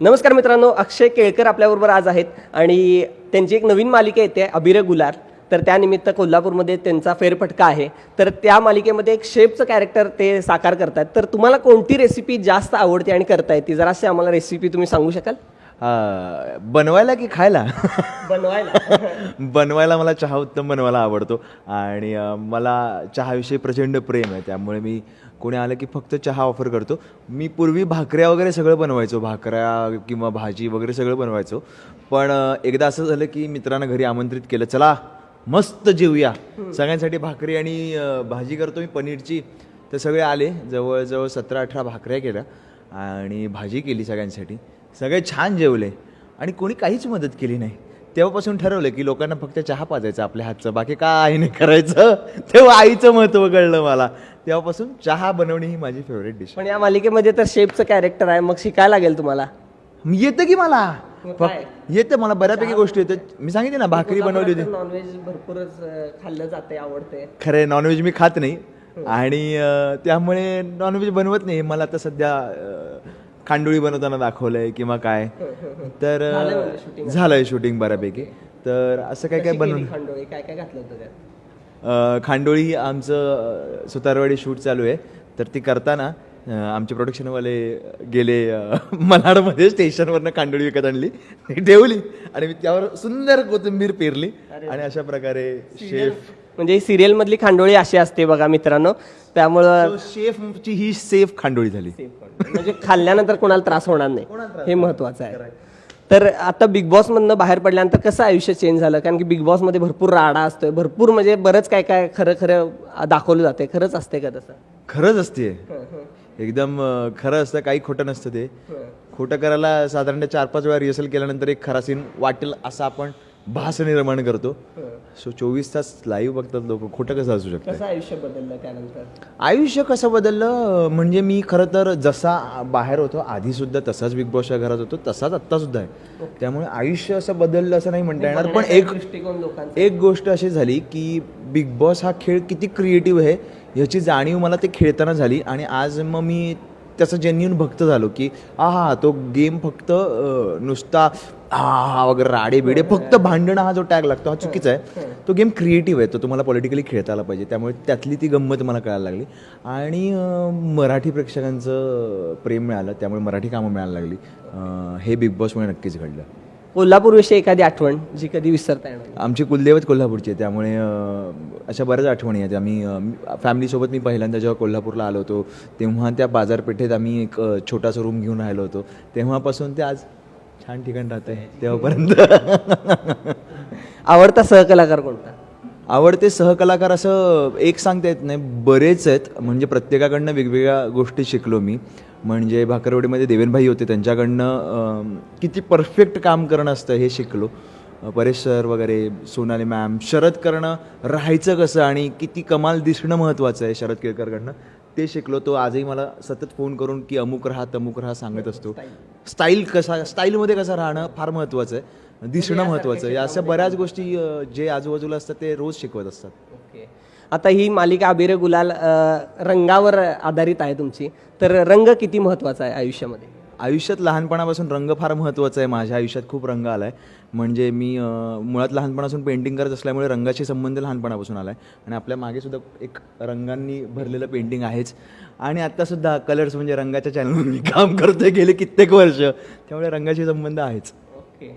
नमस्कार मित्रांनो अक्षय केळकर आपल्याबरोबर आज आहेत आणि त्यांची एक नवीन मालिका येते अबिर गुलार तर त्यानिमित्त कोल्हापूरमध्ये त्यांचा फेरफटका आहे. तर त्या मालिकेमध्ये एक शेफचं कॅरेक्टर ते साकार करतात. तर तुम्हाला कोणती रेसिपी जास्त आवडते आणि करता येते? जराशी आम्हाला रेसिपी तुम्ही सांगू शकाल? आ, बनवायला की खायला? बनवायला. बनवायला मला चहा उत्तम बनवायला आवडतो. आणि मला चहाविषयी प्रचंड प्रेम आहे त्यामुळे मी कोणी आलं की फक्त चहा ऑफर करतो. मी पूर्वी भाकऱ्या वगैरे सगळं बनवायचो भाकऱ्या किंवा भाजी वगैरे सगळं बनवायचो. पण एकदा असं झालं की मित्रांना घरी आमंत्रित केलं चला मस्त जेवूया सगळ्यांसाठी भाकरी आणि भाजी करतो मी पनीरची. तर सगळे आले जवळजवळ सतरा अठरा भाकऱ्या केल्या आणि भाजी केली सगळ्यांसाठी. सगळे छान जेवले. आणि कोणी काहीच मदत केली नाही. तेव्हापासून ठरवलं की लोकांना फक्त चहा पाजायचा आपल्या हातचं बाकी काय नाही करायचं. तेव्हा आईचं महत्त्व कळलं मला. तेव्हापासून चहा बनवणे ही माझी फेवरेट डिश पण या मालिकेमध्ये तर शेफचं कॅरेक्टर आहे. मग शिकायला लागेल तुम्हाला. येतं की मला? फक्त? येतं मला बऱ्यापैकी गोष्टी येतात. मी सांगितले ना भाकरी बनवली होती. नॉनव्हेज भरपूरच अं, खाल्लं जाते आवडते खरं नॉनव्हेज मी खात नाही. आणि अं, त्यामुळे नॉनव्हेज बनवत नाही. मला आता सध्या अं, खांडोळी बनवताना दाखवलंय किंवा काय? तर झालंय शूटिंग बऱ्यापैकी. तर असं काय काय केली खांडोळी? काय काय घातलं होतं त्यात? खांडोळी आमचं सुतारवाडी शूट चालू आहे. तर ती करताना आमचे प्रोडक्शनवाले गेले मलाडमध्ये स्टेशनवरनं खांडोळी विकत आणली. ठेवली. आणि मी त्यावर सुंदर कोथिंबीर पेरली. आणि अशा प्रकारे शेफ म्हणजे सिरियल मधली खांडोळी अशी असते बघा मित्रांनो. त्यामुळं शेफची ही सेफ खांडोळी झाली. म्हणजे खाल्ल्यानंतर कोणाला त्रास होणार नाही. हे महत्वाचं आहे. तर आता बिग बॉस मधनं बाहेर पडल्यानंतर कसं आयुष्य चेंज झालं? कारण की बिग बॉसमध्ये भरपूर राडा असतोय. भरपूर म्हणजे बरंच काय काय खरं खरं दाखवलं जाते खरंच असते का तसं? खरंच असते एकदम खरं असतं काही खोटं नसतं ते. खोटं करायला साधारणतः चार पाच वेळा रिहर्सल केल्यानंतर एक खरा सीन वाटेल असं आपण भास निर्माण करतो. सो चोवीस तास लाईव्ह बघतात लोक. खोटं कसं असू शकतं कसं आयुष्य बदललं त्यानंतर? आयुष्य कसं बदललं? म्हणजे मी खरं तर जसा बाहेर होतो आधी सुद्धा तसाच बिग बॉसच्या घरात होतो तसाच आत्ता सुद्धा आहे. त्यामुळे आयुष्य असं बदललं असं नाही म्हणता येणार पण एक दृष्टिकोन लोकांचा. एक गोष्ट अशी झाली की बिग बॉस हा खेळ किती क्रिएटिव्ह आहे याची जाणीव मला ते खेळताना झाली आणि आज मग मी त्याचा जेन्युन भक्त झालो की हा हा तो गेम फक्त नुसता हा हा वगैरे राडे बिडे फक्त भांडणं हा जो टॅग लागतो हा चुकीचा आहे. तो गेम क्रिएटिव्ह आहे तो तुम्हाला पॉलिटिकली खेळता आला पाहिजे. त्यामुळे त्यातली ती गंमत मला कळायला लागली. आणि मराठी प्रेक्षकांचं प्रेम मिळालं त्यामुळे मराठी कामं मिळायला लागली. हे बिग बॉसमुळे नक्कीच घडलं. कोल्हापूर विषयी एखादी आठवण जी कधी विसरता येणार. आमची कुलदैवत कोल्हापूरची आहे त्यामुळे अ, अशा बऱ्याच आठवणी आहेत. आम्ही फॅमिलीसोबत मी पहिल्यांदा जेव्हा कोल्हापूरला आलो होतो तेव्हा त्या बाजारपेठेत आम्ही एक अ, छोटासा रूम घेऊन राहिलो होतो. तेव्हापासून ते आज छान ठिकाण राहत आहे तेव्हापर्यंत. आवडता सहकलाकार कोणता? आवडते सहकलाकार असं एक सांगता येत नाही बरेच आहेत. म्हणजे प्रत्येकाकडनं वेगवेगळ्या गोष्टी शिकलो मी. म्हणजे भाकरवडीमध्ये देवेनभाई होते त्यांच्याकडनं किती परफेक्ट काम करणं असतं हे शिकलो. परेश सर वगैरे सोनाली मॅम शरद करणं राहायचं कसं आणि किती कमाल दिसणं महत्त्वाचं आहे शरद केळकरकडनं ते शिकलो. तो आजही मला सतत फोन करून की अमुक राहा तमुक राहा सांगत असतो. स्टाईल कसा स्टाईलमध्ये कसं राहणं फार महत्त्वाचं आहे. दिसणं महत्त्वाचं आहे. या अशा बऱ्याच गोष्टी जे आजूबाजूला असतात ते रोज शिकवत असतात. आता ही मालिका अबिर गुलाल रंगावर आधारित आहे तुमची. तर रंग किती महत्त्वाचा आहे आयुष्यामध्ये? आयुष्यात लहानपणापासून रंग फार महत्त्वाचा आहे माझ्या आयुष्यात खूप रंग आला आहे म्हणजे मी मुळात लहानपणापासून पेंटिंग करत असल्यामुळे रंगाशी संबंध लहानपणापासून आला आहे आणि आपल्या मागे सुद्धा एक रंगांनी भरलेलं पेंटिंग आहेच. आणि आत्तासुद्धा कलर्स म्हणजे रंगाच्या चॅनलवर मी काम करतोय गेले कित्येक वर्ष. त्यामुळे रंगाशी संबंध आहेच. ओके.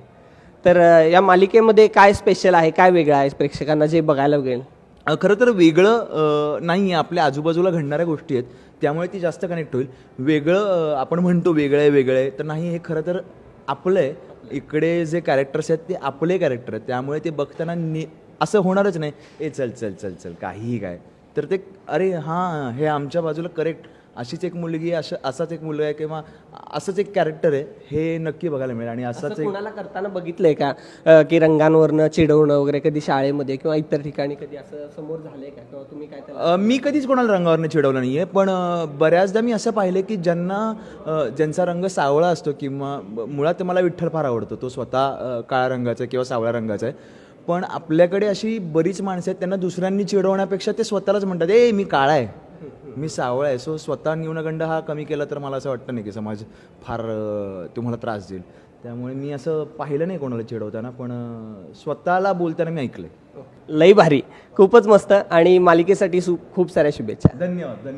तर या मालिकेमध्ये काय स्पेशल आहे? काय वेगळं आहे? प्रेक्षकांना जे बघायला मिळेल. खरं तर वेगळं नाही आहे. आपल्या आजूबाजूला घडणाऱ्या गोष्टी आहेत. त्यामुळे ती जास्त कनेक्ट होईल. वेगळं आपण म्हणतो वेगळं आहे वेगळं आहे. तर नाही हे खरं तर आपलं आहे. इकडे जे कॅरेक्टर्स आहेत ते आपले कॅरेक्टर आहेत. त्यामुळे ते बघताना नि असं होणारच नाही. ए चल चल चल चल काहीही काय. तर ते अरे हां हे आमच्या बाजूला करेक्ट अशीच एक मुलगी अशा असाच एक मुलगा आहे किंवा असंच एक कॅरेक्टर आहे हे नक्की बघायला मिळेल. आणि असाच असं एक कोणाला करताना बघितलंय का? अ, की रंगांवरनं चिडवणं वगैरे कधी शाळेमध्ये किंवा इतर ठिकाणी कधी असं समोर झालंय का? किंवा तुम्ही काय त्याला अ, मी कधीच कोणाला रंगावरनं चिडवलं नाही आहे पण अ, बऱ्याचदा मी असं पाहिलं की ज्यांना अ, ज्यांचा रंग सावळा असतो किंवा ब- मुळात मला विठ्ठल फार आवडतो तो स्वतः अ, काळ्या रंगाचा आहे किंवा सावळ्या रंगाचा आहे. पण आपल्याकडे अशी बरीच माणसं आहेत त्यांना दुसऱ्यांनी चिडवण्यापेक्षा ते स्वतःलाच म्हणतात ए मी काळा आहे. मी सावळ आहे. सो स्वतः न्यूनगंड हा कमी केला तर मला असं वाटतं नाही की समाज फार तुम्हाला त्रास देईल. त्यामुळे मी असं पाहिलं नाही कोणाला चिडवताना पण स्वतःला बोलताना मी ऐकलंय. लई भारी. खूपच मस्त आणि मालिकेसाठी खूप साऱ्या शुभेच्छा. धन्यवाद धन्यवाद.